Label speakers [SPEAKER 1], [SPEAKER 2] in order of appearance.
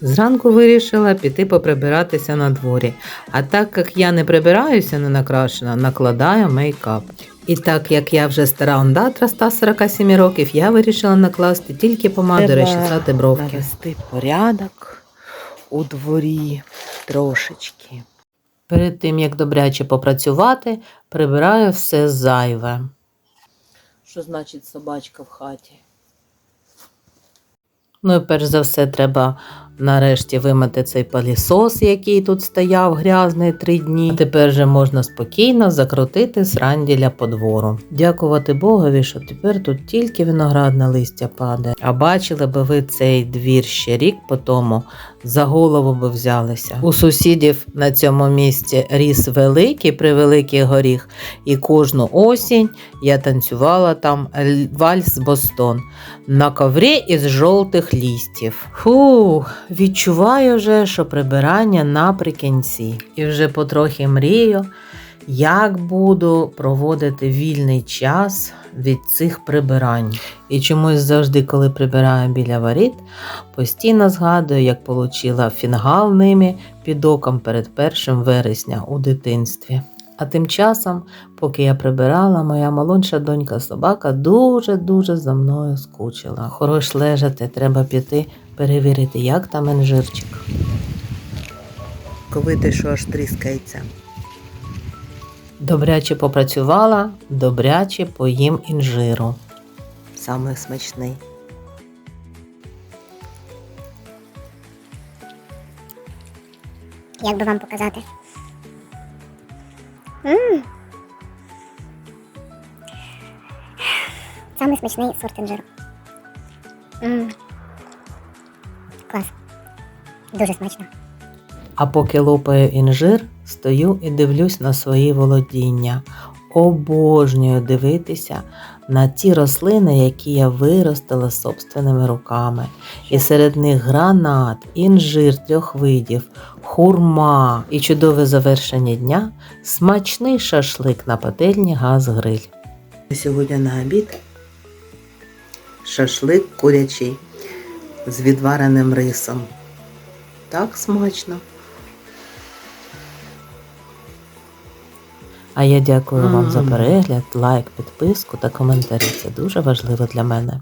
[SPEAKER 1] Зранку вирішила піти поприбиратися на дворі. А так як я не прибираюся не накрашена, накладаю мейкап. І так як я вже стара ондатра 147 років, я вирішила накласти тільки помаду розчесати бровки.
[SPEAKER 2] навести порядок у дворі трошечки.
[SPEAKER 1] Перед тим як добряче попрацювати, прибираю все зайве.
[SPEAKER 2] Що значить собачка в хаті?
[SPEAKER 1] Ну і перш за все треба нарешті вимити цей пилісос, який тут стояв грязний три дні. А тепер же можна спокійно закрутити сранділя по двору. Дякувати Богові, що тепер тут тільки виноградне листя падає. А бачили би ви цей двір ще рік по тому, за голову би взялися. У сусідів на цьому місці ріс великий превеликий горіх, і кожну осінь я танцювала там вальс Бостон на коврі із жовтих лістів. Фу, відчуваю вже, що прибирання наприкінці. І вже потрохи мрію, як буду проводити вільний час від цих прибирань. І чомусь завжди, коли прибираю біля воріт, постійно згадую, як получила фінгал ними під оком перед першим вересня у дитинстві. А тим часом, поки я прибирала, моя молодша донька собака дуже-дуже за мною скучила. Хорош лежати, треба піти перевірити, як там інжирчик.
[SPEAKER 2] Коли ти що аж тріскається.
[SPEAKER 1] Добряче попрацювала, добряче поїм інжиру.
[SPEAKER 2] Саме смачний.
[SPEAKER 3] Як би вам показати? Самий смачний сорт інжиру. Клас. Дуже смачно.
[SPEAKER 1] А поки лопаю інжир, стою і дивлюсь на свої володіння. Обожнюю дивитися на ті рослини, які я виростила собственними руками. І серед них гранат, інжир трьох видів, хурма і чудове завершення дня смачний шашлик на пательні газ-гриль.
[SPEAKER 2] Сьогодні на обід шашлик курячий з відвареним рисом. Так смачно.
[SPEAKER 1] А я дякую вам за перегляд, лайк, підписку та коментарі. Це дуже важливо для мене.